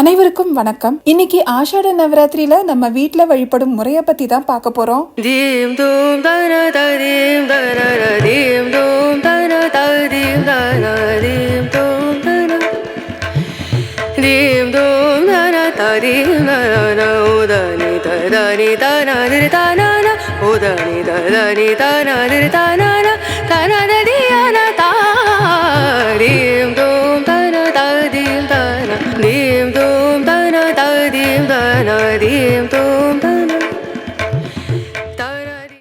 அனைவருக்கும் வணக்கம் இன்னைக்கு ஆஷாட நவராத்திரியில நம்ம வீட்டுல வழிபடும் முறைய பத்தி தான் பார்க்க போறோம் தீம் தூம் தர தீம் தர தீம் தூம் தர தீம் தர தீம் தூம் தர தீம் தூம் தர தீம் தர உதனி தரணி தனதிரு தான உதனி தரணி தனதிரு தான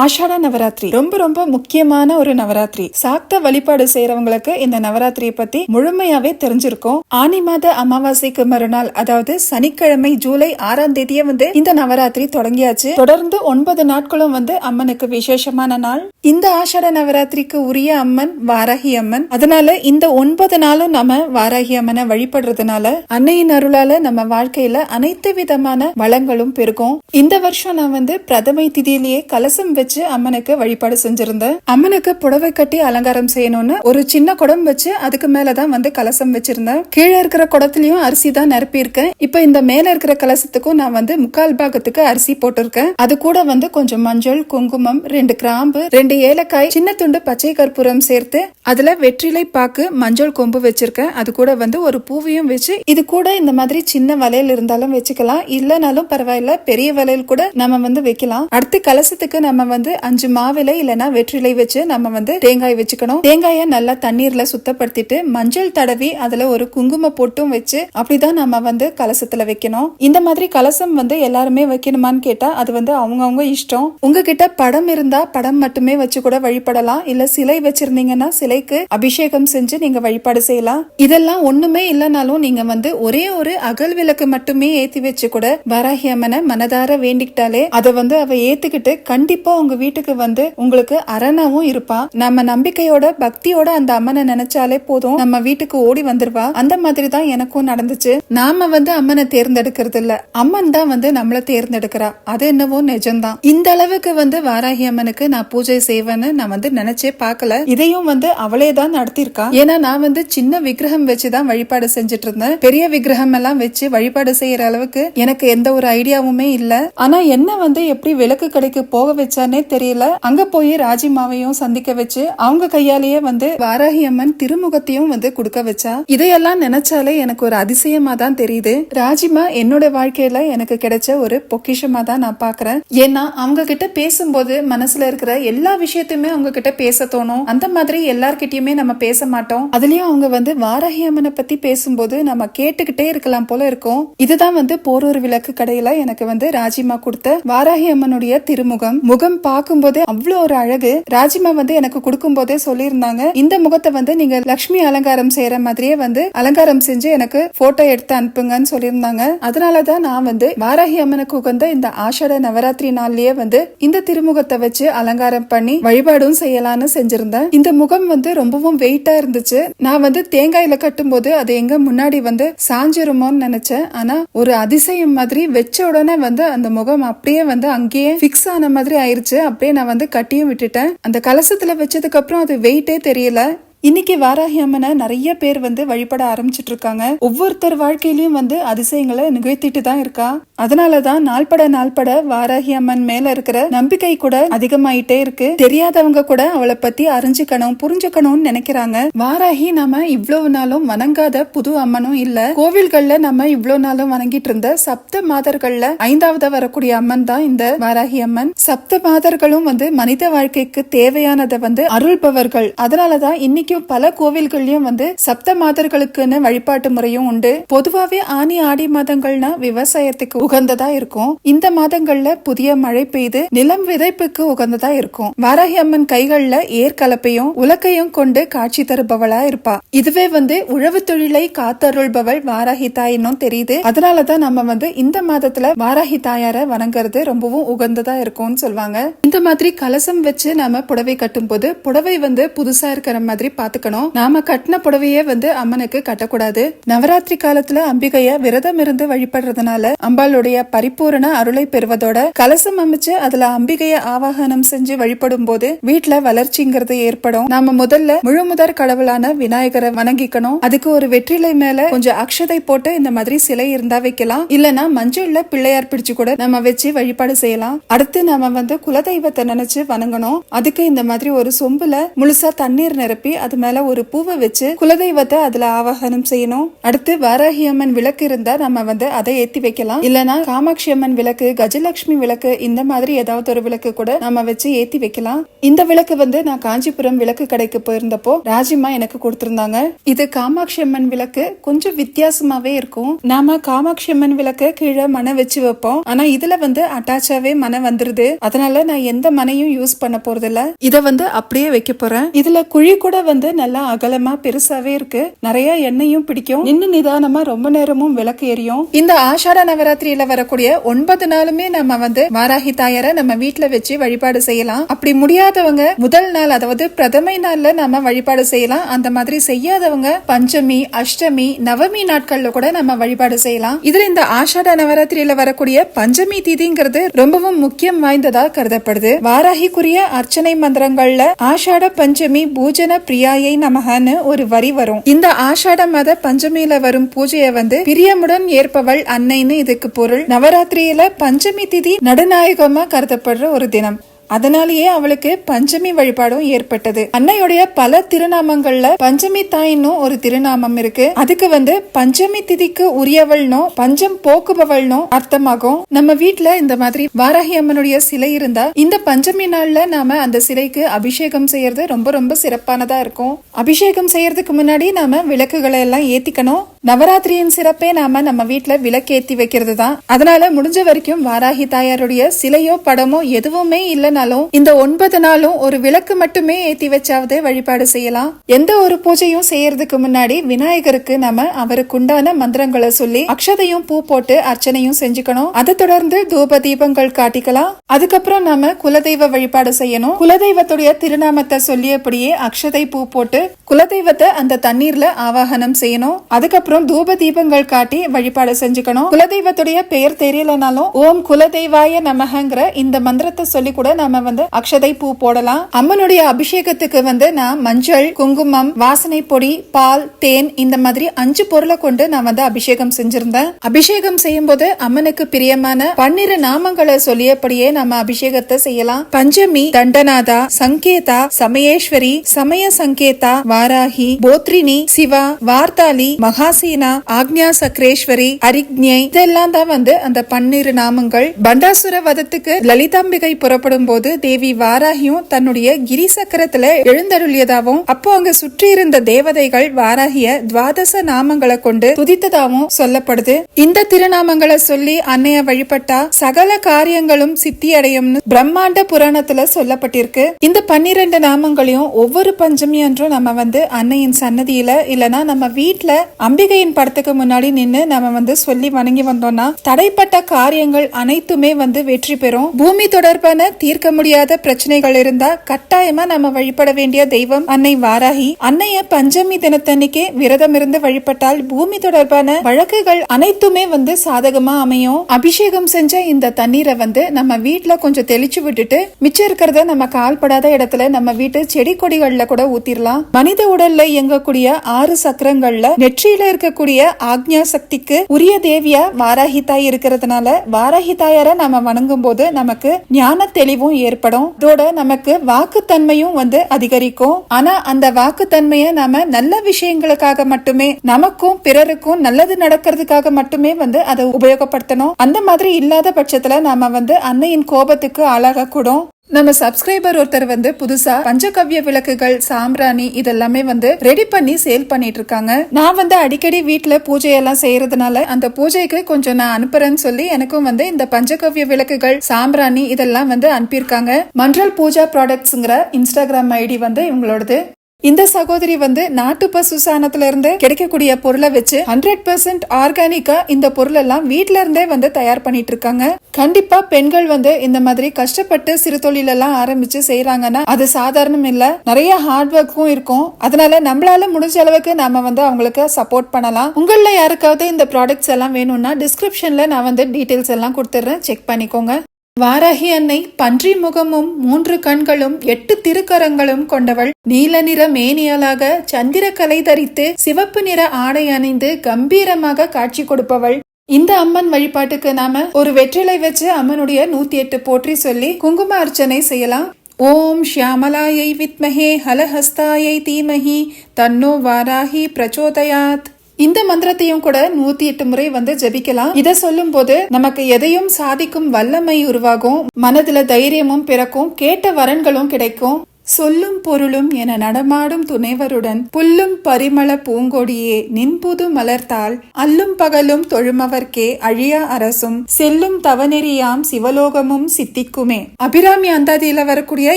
ஆஷாட நவராத்திரி. ரொம்ப ரொம்ப முக்கியமான ஒரு நவராத்திரி. சாக்த வழிபாடு செய்யறவங்களுக்கு இந்த நவராத்திரியை பத்தி முழுமையாவே தெரிஞ்சிருக்கும். ஆனி மாத அமாவாசைக்கு மறுநாள் அதாவது சனிக்கிழமை ஜூலை ஆறாம் தேதியே வந்து இந்த நவராத்திரி தொடங்கியாச்சு. தொடர்ந்து ஒன்பது நாட்களும் வந்து அம்மனுக்கு விசேஷமான நாள். இந்த ஆஷாட நவராத்திரிக்கு உரிய அம்மன் வாராகி அம்மன். அதனால இந்த ஒன்பது நாளும் நம்ம வாராகி அம்மனை வழிபடுறதுனால அன்னையின் அருளால நம்ம வாழ்க்கையில அனைத்து விதமான வளங்களும் பெருகும். இந்த வருஷம் நான் வந்து பிரதமை திதியிலேயே கலசம் வச்சு அம்மனுக்கு வழிபாடு செஞ்சிருந்தேன் அம்மனுக்கு புடவை கட்டி அலங்காரம் செய்யணும்னு ஒரு சின்ன குடம் வச்சு அதுக்கு மேலதான் வந்து கலசம் வச்சிருந்தேன். கீழே இருக்கிற குடத்துலயும் அரிசி தான் நிரப்பி இருக்கேன். இப்ப இந்த மேல இருக்கிற கலசத்துக்கும் நான் வந்து முக்கால் பாகத்துக்கு அரிசி போட்டிருக்கேன். அது கூட வந்து கொஞ்சம் மஞ்சள் குங்குமம் ரெண்டு கிராம்பு ரெண்டு ஏலக்காய் சின்ன துண்டு பச்சை கற்பூரம் சேர்த்து அதுல வெற்றிலை பாக்கு மஞ்சள் கொம்பு வச்சிருக்கேன். அது கூட வந்து ஒரு பூவையும் வச்சு இது கூட இந்த மாதிரி சின்ன வளையல் இருந்தாலும் வச்சுக்கலாம். இல்லனாலும் பரவாயில்ல பெரிய வளையல் கூட நம்ம வந்து வைக்கலாம். அடுத்து கலசத்துக்கு நம்ம வந்து அஞ்சு மாவிலை இல்லைன்னா வெற்றிலை வச்சு நம்ம வந்து தேங்காய் வச்சுக்கணும். தேங்காயை நல்லா தண்ணீர்ல சுத்தப்படுத்திட்டு மஞ்சள் தடவி அதுல ஒரு குங்கும பொட்டும் வச்சு அப்படிதான் நம்ம வந்து கலசத்துல வைக்கணும். இந்த மாதிரி கலசம் வந்து எல்லாருமே வைக்கணுமான்னு கேட்டா அது வந்து அவங்கவுங்க இஷ்டம். உங்ககிட்ட படம் இருந்தா படம் மட்டுமே வச்சு கூட வழிபடலாம். இல்ல சிலை வச்சிருந்தீங்கன்னா சிலைக்கு அபிஷேகம் செஞ்சு நீங்க வழிபாடு செய்யலாம். இதெல்லாம் ஒண்ணுமே இல்லைனாலும் நீங்க வந்து ஒரே ஒரு அகல் விளக்கு மட்டுமே ஏத்தி வச்சு கூட வராகியம்மனை மனதார வேண்டிக்கிட்டாலே அதை வந்து அவ ஏத்துக்கிட்டு கண்டிப்பா உங்க வீட்டுக்கு வந்து உங்களுக்கு அரணாவும் இருப்பா. நம்ம நம்பிக்கையோட பக்தியோட அந்த அம்மனை நினைச்சாலே போதும். நம்ம வீட்டுக்கு ஓடி வந்துருவா. அந்த மாதிரி தான் எனக்கும் நடந்துச்சு. நாம வந்து அம்மனை தேர்ந்தெடுக்கிறது இல்ல அம்மன் தான் வந்து நம்மள தேர்ந்தெடுக்கிறா. அது என்னவோ நிஜம்தான். இந்த அளவுக்கு வந்து வாராகி அம்மனுக்கு நான் பூஜை செய்வேன்னு நான் வந்து நினைச்சே பார்க்கல. இதையும் வந்து அவளே தான் நடத்திருக்கா ஏன்னா நான் வந்து சின்ன விக்கிரகம் வச்சுதான் வழிபாடு செஞ்சுட்டு இருந்தேன் பெரிய விக்கிரகம் எல்லாம் வச்சு வழிபாடு செய்யற அளவுக்கு எனக்கு எந்த ஒரு ஐடியாவுமே இல்ல. ஆனா என்ன வந்து எப்படி விளக்கு கடைக்கு போக வச்சானே தெரியல. அங்க போய் ராஜிமாவையும் சந்திக்க வச்சு அவங்க கையாலேயே வந்து வாராகி அம்மன் திருமுகத்தையும் வந்து கொடுக்க வச்சா இதையெல்லாம் நினைச்சாலே எனக்கு ஒரு அதிசயமா தான் தெரியுது. ராஜிமா என்னோட வாழ்க்கையில எனக்கு கிடைச்ச ஒரு பொக்கிஷமா தான் நான் பாக்குறேன். ஏன்னா அவங்க கிட்ட பேசும்போது மனசுல இருக்கிற எல்லா விஷயத்தையுமே அவங்க கிட்ட பேச தோணும். அந்த மாதிரி எல்லார்கிட்டயுமே நம்ம பேச மாட்டோம். அதுலயும் அவங்க வந்து வாராகி அம்மனை பத்தி பேசும்போது நம்ம கேட்டுக்கிட்டே இருக்கலாம் போல இருக்கும். இதுதான் வந்து போரூர் விளக்கு கடையில எனக்கு வந்து ராஜிமா கொடுத்த வாராகி அம்மனுடைய திருமுகம். முகம் பார்க்கும்போதே அவ்வளோ ஒரு அழகு. ராஜிமா வந்து எனக்கு கொடுக்கும் போதே சொல்லியிருந்தாங்க. இந்த முகத்தை வந்து நீங்க லக்ஷ்மி அலங்காரம் செய்யற மாதிரியே வந்து அலங்காரம் செஞ்சு எனக்கு போட்டோ எடுத்து அனுப்புங்கன்னு சொல்லியிருந்தாங்க. அதனாலதான் நான் வந்து வாராகி அம்மனுக்கு உகந்த இந்த ஆஷாட நவராத்திரி நாள்லயே வந்து இந்த திருமுகத்தை வச்சு அலங்காரம் பண்ணி வழிபாடும் செய்யலாம்னு செஞ்சிருந்தேன். இந்த முகம் வந்து ரொம்பவும் வெயிட்டா இருந்துச்சு. நான் வந்து தேங்காயில கட்டும்போது அது எங்க முன்னாடி வந்து சாஞ்சிருமோன்னு நினைச்சேன். ஆனா ஒரு அதிசயம் மாதிரி வச்ச உடனே வந்து அந்த முகம் அப்படியே வந்து அங்கேயே ஃபிக்ஸ் ஆன மாதிரி ஆயிருச்சு. அப்படியே நான் வந்து கட்டியும் விட்டுட்டேன். அந்த கலசத்துல வச்சதுக்கு அப்புறம் அது வெயிட்டே தெரியல. இன்னைக்கு வாராகி அம்மனை நிறைய பேர் வந்து வழிபட ஆரம்பிச்சிட்டு இருக்காங்க ஒவ்வொருத்தர் வாழ்க்கையிலயும் வந்து அதிசயங்களை நிகழ்த்திட்டு தான் இருக்கா. அதனாலதான் நாள்பட நாள்பட வாராகி அம்மன் மேல இருக்கிற நம்பிக்கை கூட அதிகமாயிட்டே இருக்கு. தெரியாதவங்க கூட அவளை பத்தி அறிஞ்சுக்கணும் புரிஞ்சுக்கணும்னு நினைக்கிறாங்க. வாராகி நாம இவ்வளவு நாளும் வணங்காத புது அம்மனும் இல்ல. கோவில்கள்ல நம்ம இவ்வளவு நாளும் வணங்கிட்டு இருந்த சப்த மாதர்கள்ல ஐந்தாவது வரக்கூடிய அம்மன் தான் இந்த வாராகி அம்மன் சப்த மாதர்களும் வந்து மனித வாழ்க்கைக்கு தேவையானதை வந்து அருள்பவர்கள். அதனாலதான் இன்னைக்கு இன்னைக்கும் பல கோவில்கள்லயும் வந்து சப்த மாதர்களுக்குன்னு வழிபாட்டு முறையும் உண்டு. பொதுவாவே ஆனி ஆடி மாதங்கள்னா விவசாயத்துக்கு உகந்ததா இருக்கும். இந்த மாதங்கள்ல புதிய மழை பெய்து நிலம் விதைப்புக்கு உகந்ததா இருக்கும். வாராகி அம்மன் கைகள்ல ஏற்கலப்பையும் உலக்கையும் கொண்டு காட்சி தருபவளா இருப்பா. இதுவே வந்து உழவு தொழிலை காத்தருள்பவள் வாராகி தாயின்னும் தெரியுது. அதனாலதான் நம்ம வந்து இந்த மாதத்துல வாராகி தாயார வணங்குறது ரொம்பவும் உகந்ததா இருக்கும்னு சொல்லுவாங்க இந்த மாதிரி கலசம் வச்சு நாம புடவை கட்டும் போது புடவை வந்து புதுசா இருக்கிற மாதிரி பாத்துக்கணும் நாம கட்டின புடவையே வந்து அம்மனுக்கு கட்டக்கூடாது. நவராத்திரி காலத்துல அம்பிகைய விரதம் இருந்து வழிபடுறதுனால அம்பாளுடைய பரிபூரண அருளை பெறுவதோட கலசம் அமைச்சு அதுல அம்பிகைய ஆவாகனம் செஞ்சு வழிபடும் போது வீட்டுல வளர்ச்சிங்கிறது ஏற்படும். நாம முதல்ல முழு முதற் கடவுளான விநாயகரை வணங்கிக்கணும். அதுக்கு ஒரு வெற்றிலை மேல கொஞ்சம் அக்ஷதை போட்டு இந்த மாதிரி சிலை இருந்தா வைக்கலாம். இல்லனா மஞ்சள்ல பிள்ளையார் பிடிச்சு கூட நம்ம வச்சு வழிபாடு செய்யலாம். அடுத்து நாம வந்து குலதெய்வத்தை நினைச்சு வணங்கணும். அதுக்கு இந்த மாதிரி ஒரு சொம்புல முழுசா தண்ணீர் நிரப்பி அது மேல ஒரு பூவை வச்சு குலதெய்வத்தை அதுல ஆவாகனம் செய்யணும். அடுத்து வாராகி அம்மன் விளக்கு இருந்தா நம்ம வந்து அதை ஏத்தி வைக்கலாம். இல்லனா காமாட்சி அம்மன் விளக்கு கஜலட்சுமி விளக்கு இந்த மாதிரி ஏதாவது ஒரு விளக்கு கூட நம்ம வச்சு ஏத்தி வைக்கலாம். இந்த விளக்கு வந்து நான் காஞ்சிபுரம் விளக்கு கடைக்கு போயிருந்தப்போ ராஜிமா எனக்கு கொடுத்திருந்தாங்க. இது காமாட்சி அம்மன் விளக்கு கொஞ்சம் வித்தியாசமாவே இருக்கும். நாம காமாட்சி அம்மன் விளக்கு கீழே மனை வச்சு வைப்போம். ஆனா இதுல வந்து அட்டாச்சாவே மனை வந்துருது. அதனால நான் எந்த மனையும் யூஸ் பண்ண போறது இல்ல இத வந்து அப்படியே வைக்க போறேன். இதுல குழி கூட வந்து நல்லா அகலமா பெருசாவே இருக்கு. நிறைய எண்ணெயும் பிடிக்கும். இன்னும் நிதானமா ரொம்ப நேரமும் விளக்கு எரியும். இந்த ஆஷாட நவராத்திரியில வரக்கூடிய ஒன்பது நாளுமே நம்ம வந்து வாராகி தாயாரை நம்ம வீட்டுல வச்சு வழிபாடு செய்யலாம். அப்படி முடியாதவங்க முதல் நாள் அதாவது பிரதமை நாள்ல நம்ம வழிபாடு செய்யலாம். அந்த மாதிரி செய்யாதவங்க பஞ்சமி அஷ்டமி நவமி நாட்கள்ல கூட நம்ம வழிபாடு செய்யலாம். இதுல இந்த ஆஷாட நவராத்திரியில வரக்கூடிய பஞ்சமி திதிங்கிறது ரொம்பவும் முக்கியம் வாய்ந்ததா கருதப்படுது. வாராகிக்குரிய அர்ச்சனை மந்திரங்கள்ல ஆஷாட பஞ்சமி பூஜன பிரியாயை நமகன்னு ஒரு வரி வரும். இந்த ஆஷாட மத பஞ்சமியில வரும் பூஜையை வந்து பிரியமுடன் ஏற்பவள் அன்னைன்னு இதுக்கு பொருள். நவராத்திரியில பஞ்சமி திதி நடுநாயகமா கருதப்படுற ஒரு தினம். அதனாலேயே அவளுக்கு பஞ்சமி வழிபாடும் ஏற்பட்டது. அன்னையுடைய பல திருநாமங்கள்ல பஞ்சமி தாயின்னும் ஒரு திருநாமம் இருக்கு. அதுக்கு வந்து பஞ்சமி திதிக்கு உரியவள்னும் பஞ்சம் போக்குபவள்னும் அர்த்தமாகும். நம்ம வீட்டுல இந்த மாதிரி வாராகி அம்மனுடைய சிலை இருந்தா இந்த பஞ்சமி நாள்ல நாம அந்த சிலைக்கு அபிஷேகம் செய்யறது ரொம்ப ரொம்ப சிறப்பானதா இருக்கும். அபிஷேகம் செய்யறதுக்கு முன்னாடி நாம விளக்குகளை எல்லாம் ஏத்திக்கணும். நவராத்திரியின் சிறப்பே நாம நம்ம வீட்டுல விளக்கேத்தி வைக்கிறது தான் அதனால முடிஞ்ச வரைக்கும் வாராகி தாயாருடைய சிலையோ படமோ எதுவுமே இல்லைனாலும் இந்த ஒன்பது நாளும் ஒரு விளக்கு மட்டுமே ஏத்தி வச்சாவது வழிபாடு செய்யலாம். எந்த ஒரு பூஜையும் செய்யறதுக்கு முன்னாடி விநாயகருக்கு நாம அவருக்கு உண்டான மந்திரங்களை சொல்லி அக்ஷதையும் பூ போட்டு அர்ச்சனையும் செஞ்சுக்கணும். அதை தொடர்ந்து தூப தீபங்கள் காட்டிக்கலாம். அதுக்கப்புறம் நாம குலதெய்வ வழிபாடு செய்யணும். குலதெய்வத்துடைய திருநாமத்தை சொல்லியபடியே அக்ஷதை பூ போட்டு குலதெய்வத்தை அந்த தண்ணீர்ல ஆவாகனம் செய்யணும். அதுக்கப்புறம் தூப தீபங்கள் காட்டி வழிபாடு செஞ்சுக்கணும். குலதெய்வத்துடைய பெயர் தெரியலனாலும் ஓம் குலதெய்வாய நமகங்கிற இந்த மந்திரத்தை சொல்லி கூட நாம வந்து அக்ஷதை பூ போடலாம். அம்மனுடைய அபிஷேகத்துக்கு வந்து நான் மஞ்சள் குங்குமம் வாசனை பொடி பால் தேன் இந்த மாதிரி அஞ்சு பொருளை கொண்டு நான் வந்து அபிஷேகம் செஞ்சிருந்தேன். அபிஷேகம் செய்யும் போது அம்மனுக்கு பிரியமான பன்னிரு நாமங்களை சொல்லியபடியே நம்ம அபிஷேகத்தை செய்யலாம். பஞ்சமி தண்டநாதா சங்கேதா சமயேஸ்வரி சமய சங்கேதா வாராகி போத்ரினி சிவா வார்த்தாலி மகா மகாசீனா ஆக்ஞா சக்ரேஸ்வரி அரிக்ஞை இதெல்லாம் தான் வந்து அந்த பன்னிரு நாமங்கள். பண்டாசுர வதத்துக்கு லலிதாம்பிகை புறப்படும் போது தேவி வாராகியும் தன்னுடைய கிரி சக்கரத்துல எழுந்தருளியதாகவும் அப்போ அங்க சுற்றி இருந்த தேவதைகள் வாராகிய துவாதச நாமங்களை கொண்டு துதித்ததாகவும் சொல்லப்படுது. இந்த திருநாமங்களை சொல்லி அன்னைய வழிபட்டா சகல காரியங்களும் சித்தி அடையும்னு பிரம்மாண்ட புராணத்துல சொல்லப்பட்டிருக்கு. இந்த பன்னிரண்டு நாமங்களையும் ஒவ்வொரு பஞ்சமி அன்றும் நம்ம வந்து அன்னையின் சன்னதியில இல்லனா நம்ம வீட்டுல அம்பிகை அம்பிகையின் படத்துக்கு முன்னாடி நின்னு நம்ம வந்து சொல்லி வணங்கி வந்தோம்னா தடைப்பட்ட காரியங்கள் அனைத்துமே வந்து வெற்றி பெறும். பூமி தொடர்பான தீர்க்க முடியாத பிரச்சனைகள் இருந்தா கட்டாயமா நம்ம வழிபட வேண்டிய தெய்வம் அன்னை வாராகி. அன்னைய பஞ்சமி தினத்தன்னைக்கே விரதம் இருந்து வழிபட்டால் பூமி தொடர்பான வழக்குகள் அனைத்துமே வந்து சாதகமா அமையும். அபிஷேகம் செஞ்ச இந்த தண்ணீரை வந்து நம்ம வீட்டுல கொஞ்சம் தெளிச்சு விட்டுட்டு மிச்சம் இருக்கிறத நம்ம கால்படாத இடத்துல நம்ம வீட்டு செடி கொடிகள்ல கூட ஊத்திரலாம். மனித உடல்ல இயங்கக்கூடிய ஆறு சக்கரங்கள்ல நெற்றியில இருக்கக்கூடிய ஆக்ஞா சக்திக்கு உரிய தேவியா வாராகி தாய் இருக்கிறதுனால வாராகி தாயார நம்ம வணங்கும் போது நமக்கு ஞான தெளிவும் ஏற்படும். இதோட நமக்கு வாக்குத்தன்மையும் வந்து அதிகரிக்கும். ஆனா அந்த வாக்குத்தன்மையை நாம நல்ல விஷயங்களுக்காக மட்டுமே நமக்கும் பிறருக்கும் நல்லது நடக்கிறதுக்காக மட்டுமே வந்து அதை உபயோகப்படுத்தணும். அந்த மாதிரி இல்லாத பட்சத்துல நாம வந்து அன்னையின் கோபத்துக்கு ஆளாக கூடும் நம்ம சப்ஸ்கிரைபர் ஒருத்தர் வந்து புதுசா பஞ்சகவ்ய விளக்குகள் சாம்பிராணி இதெல்லாமே வந்து ரெடி பண்ணி சேல் பண்ணிட்டு இருக்காங்க நான் வந்து அடிக்கடி வீட்டுல பூஜையெல்லாம் செய்யறதுனால அந்த பூஜைக்கு கொஞ்சம் நான் அனுப்புறேன்னு சொல்லி எனக்கும் வந்து இந்த பஞ்சகவ்ய விளக்குகள் சாம்பிராணி இதெல்லாம் வந்து அனுப்பியிருக்காங்க. மன்றல் பூஜா ப்ராடக்ட்ஸ்ங்கிற இன்ஸ்டாகிராம் ஐடி வந்து இவங்களோடது. இந்த சகோதரி வந்து நாட்டு பசு சாணத்துல இருந்து கிடைக்கக்கூடிய பொருளை வச்சு ஹண்ட்ரட் பர்சன்ட் ஆர்கானிக்கா இந்த பொருள் எல்லாம் வீட்ல இருந்தே வந்து தயார் பண்ணிட்டு இருக்காங்க கண்டிப்பா பெண்கள் வந்து இந்த மாதிரி கஷ்டப்பட்டு சிறு தொழில் எல்லாம் ஆரம்பிச்சு செய்யறாங்கன்னா அது சாதாரணம் இல்ல. நிறைய ஹார்ட் ஒர்க்கும் இருக்கும். அதனால நம்மளால முடிஞ்ச அளவுக்கு நாம வந்து அவங்களுக்கு சப்போர்ட் பண்ணலாம். உங்கள யாருக்காவது இந்த ப்ராடக்ட்ஸ் எல்லாம் வேணும்னா டிஸ்கிரிப்ஷன்ல நான் வந்து டீடைல்ஸ் எல்லாம் கொடுத்துட்றேன். செக் பண்ணிக்கோங்க. வாராகி அன்னை பன்றி முகமும் மூன்று கண்களும் எட்டு திருக்கரங்களும் கொண்டவள். நீல நிற மேனியலாக சந்திரக்கலை தரித்து சிவப்பு நிற ஆடை அணிந்து கம்பீரமாக காட்சி கொடுப்பவள். இந்த அம்மன் வழிபாட்டுக்கு நாம ஒரு வெற்றிலை வச்சு அம்மனுடைய நூத்தி எட்டு போற்றி சொல்லி குங்கும அர்ச்சனை செய்யலாம். ஓம் ஷியாமலாயை வித்மஹே ஹலஹஸ்தாயை தீமஹி தன்னோ வாராகி பிரச்சோதயாத். இந்த மந்திரத்தையும் கூட நூத்தி எட்டு முறை வந்து ஜெபிக்கலாம். இத சொல்லும் போது நமக்கு எதையும் சாதிக்கும் வல்லமை உருவாகும். மனதுல தைரியமும் பிறக்கும். கேட்ட வரன்களும் கிடைக்கும். சொல்லும் பொருளும் என நடமாடும் துணைவருடன் புல்லும் பரிமள பூங்கொடியே நின்புது மலர்த்தாள். அல்லும் பகலும் தொழுமவர்க்கே அழியா அரசும் செல்லும் தவநெறியாம் சிவலோகமும் சித்திக்குமே. அபிராமி அந்தாதியில வரக்கூடிய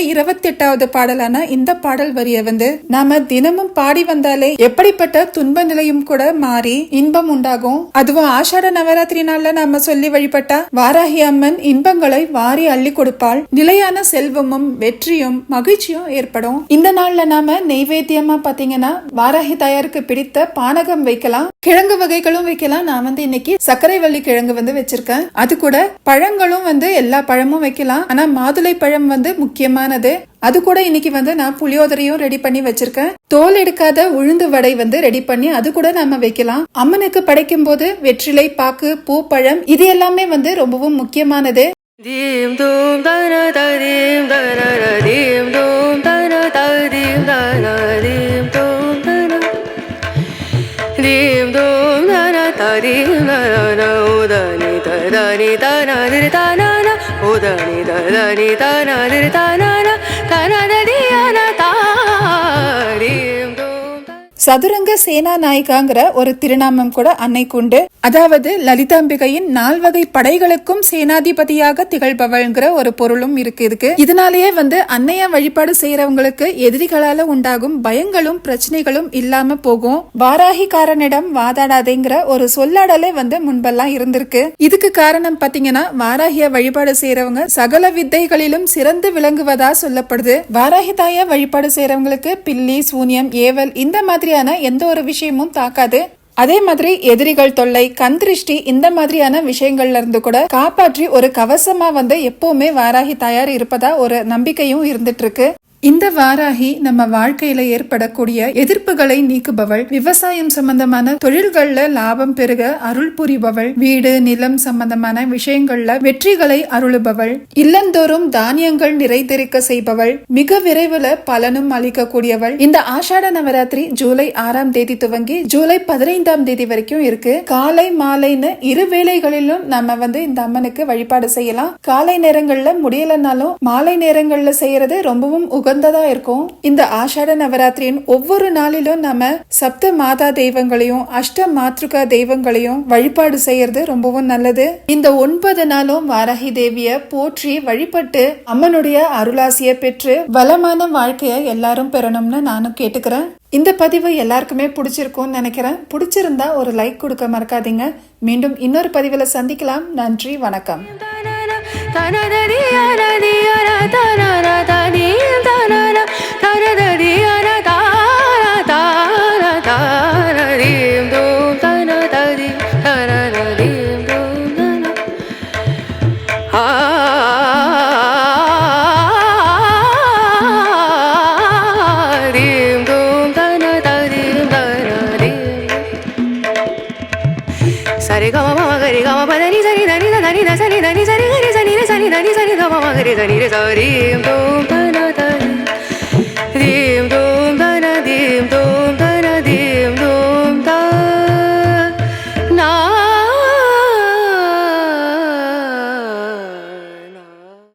இருபத்தி எட்டாவது பாடலான இந்த பாடல் வரிய வந்து நாம தினமும் பாடி வந்தாலே எப்படிப்பட்ட துன்ப நிலையும் கூட மாறி இன்பம் உண்டாகும். அதுவும் ஆஷாட நவராத்திரி நாள்ல நாம சொல்லி வழிபட்டா வாராகி அம்மன் இன்பங்களை வாரி அள்ளி கொடுப்பாள். நிலையான செல்வமும் வெற்றியும் மகிழ்ச்சியும் ஏற்படும். இந்த நாள்ல நாம நெய்வேத்தியமா பாத்தீங்கன்னா வாராகி தாயாருக்கு பிடித்த பானகம் வைக்கலாம் கிழங்கு வகைகளும் வைக்கலாம். நான் வந்து இன்னைக்கு சர்க்கரை வள்ளி கிழங்கு வந்து வச்சிருக்கேன். அது கூட பழங்களும் வந்து எல்லா பழமும் வைக்கலாம். ஆனா மாதுளை பழம் வந்து முக்கியமானது. அது கூட இன்னைக்கு வந்து நான் புளியோதரையும் ரெடி பண்ணி வச்சிருக்கேன். தோல் எடுக்காத உளுந்து வடை வந்து ரெடி பண்ணி அது கூட நாம வைக்கலாம். அம்மனுக்கு படைக்கும் போது வெற்றிலை பாக்கு பூ பழம் இது எல்லாமே வந்து ரொம்பவும் முக்கியமானது. Dim dum da na da dim da na na dim dum da na da dim da na dim dum da na. Dim dum da na da dim da na na o da ni da da ni da na di da na na o da ni da da ni da na di da na na da na da சதுரங்க சேனாநாயகாங்கிற ஒரு திருநாமம் கூட அன்னைக்கு உண்டு அதாவது லலிதாம்பிகையின் நால்வகை படைகளுக்கும் சேனாதிபதியாக திகழ்பவள்ங்கிற ஒரு பொருளும் இருக்கு இதுக்கு. இதனாலேயே வந்து அன்னைய வழிபாடு செய்யறவங்களுக்கு எதிரிகளால உண்டாகும் பயங்களும் பிரச்சனைகளும் இல்லாம போகும். வாராகிக்காரனிடம் வாதாடாதேங்கிற ஒரு சொல்லாடலே வந்து முன்பெல்லாம் இருந்திருக்கு. இதுக்கு காரணம் பாத்தீங்கன்னா வாராகிய வழிபாடு செய்யறவங்க சகல வித்தைகளிலும் சிறந்து விளங்குவதா சொல்லப்படுது. வாராகி தாய வழிபாடு செய்யறவங்களுக்கு பில்லி சூனியம் ஏவல் இந்த மாதிரி மாதிரியான எந்த ஒரு விஷயமும் தாக்காது. அதே மாதிரி எதிரிகள் தொல்லை கண் திருஷ்டி இந்த மாதிரியான விஷயங்கள்ல இருந்து கூட காப்பாற்றி ஒரு கவசமா வந்து எப்பவுமே வாராகி தயார் இருப்பதா ஒரு நம்பிக்கையும் இருந்துட்டு இருக்கு. இந்த வாராகி நம்ம வாழ்க்கையில ஏற்படக்கூடிய எதிர்ப்புகளை நீக்குபவள் விவசாயம் சம்பந்தமான தொழில்கள்ல லாபம் பெருக அருள் புரிபவள் வீடு நிலம் சம்பந்தமான விஷயங்கள்ல வெற்றிகளை அருளுபவள் இல்லந்தோறும் தானியங்கள் நிறைத்திருக்க செய்பவள் மிக விரைவில் பலனும் அளிக்கக்கூடியவள். இந்த ஆஷாட நவராத்திரி ஜூலை ஆறாம் தேதி துவங்கி ஜூலை பதினைந்தாம் தேதி வரைக்கும் இருக்கு. காலை மாலைன்னு இரு வேளைகளிலும் நம்ம வந்து இந்த அம்மனுக்கு வழிபாடு செய்யலாம். காலை நேரங்கள்ல முடியலனாலும் மாலை நேரங்கள்ல செய்யறது ரொம்பவும் உகந்ததா இருக்கும். இந்த ஆஷாட நவராத்திரியின் ஒவ்வொரு நாளிலும் நம்ம சப்த மாதா தெய்வங்களையும் அஷ்ட மாத்ருகா தெய்வங்களையும் வழிபாடு செய்யறது ரொம்பவும் நல்லது. இந்த ஒன்பது நாளும் வாராகி தேவிய போற்றி வழிபட்டு அம்மனுடைய அருளாசிய பெற்று வளமான வாழ்க்கைய எல்லாரும் பெறணும்னு நானும் கேட்டுக்கிறேன். இந்த பதிவு எல்லாருக்குமே பிடிச்சிருக்கும்னு நினைக்கிறேன். பிடிச்சிருந்தா ஒரு லைக் கொடுக்க மறக்காதீங்க. மீண்டும் இன்னொரு பதிவுல சந்திக்கலாம். நன்றி வணக்கம். தன தன Dori, Dori, Dori, Dori,